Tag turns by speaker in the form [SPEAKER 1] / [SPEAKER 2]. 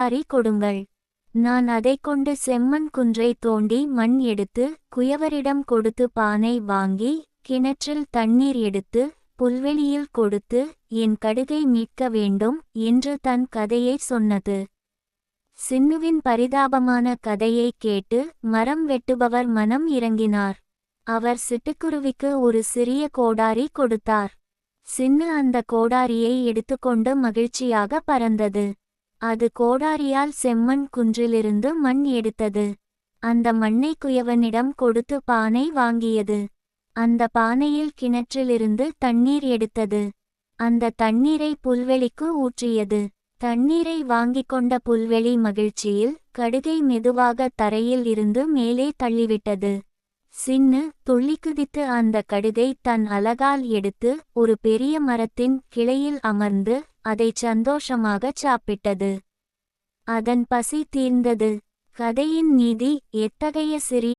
[SPEAKER 1] அறி கொடுங்கள். நான் அதைக் கொண்டு செம்மண் குன்றை தோண்டி மண் எடுத்து குயவரிடம் கொடுத்து பானை வாங்கி கிணற்றில் தண்ணீர் எடுத்து புல்வெளியில் கொடுத்து என் கடுகை மீட்க வேண்டும் என்று தன் கதையை சொன்னது. சின்னுவின் பரிதாபமான கதையை கேட்டு மரம் வெட்டுபவர் மனம் இறங்கினார். அவர் சிட்டுக்குருவிக்கு ஒரு சிறிய கோடாரி கொடுத்தார். சின்னு அந்த கோடாரியை எடுத்துக்கொண்டு மகிழ்ச்சியாக பறந்தது. அது கோடாரியால் செம்மண் குன்றிலிருந்து மண் எடுத்தது. அந்த மண்ணை குயவனிடம் கொடுத்து பானை வாங்கியது. அந்த பானையில் கிணற்றிலிருந்து தண்ணீர் எடுத்தது. அந்த தண்ணீரை புல்வெளிக்கு ஊற்றியது. தண்ணீரை வாங்கிக் கொண்ட புல்வெளி மகிழ்ச்சியில் கடுகை மெதுவாக தரையில் இருந்து மேலே தள்ளிவிட்டது. சின்னு துள்ளி குதித்து அந்த கடுதை தன் அலகால் எடுத்து ஒரு பெரிய மரத்தின் கிளையில் அமர்ந்து அதைச் சந்தோஷமாகச் சாப்பிட்டது. அதன் பசி தீர்ந்தது. கதையின் நீதி எத்தகைய சிறி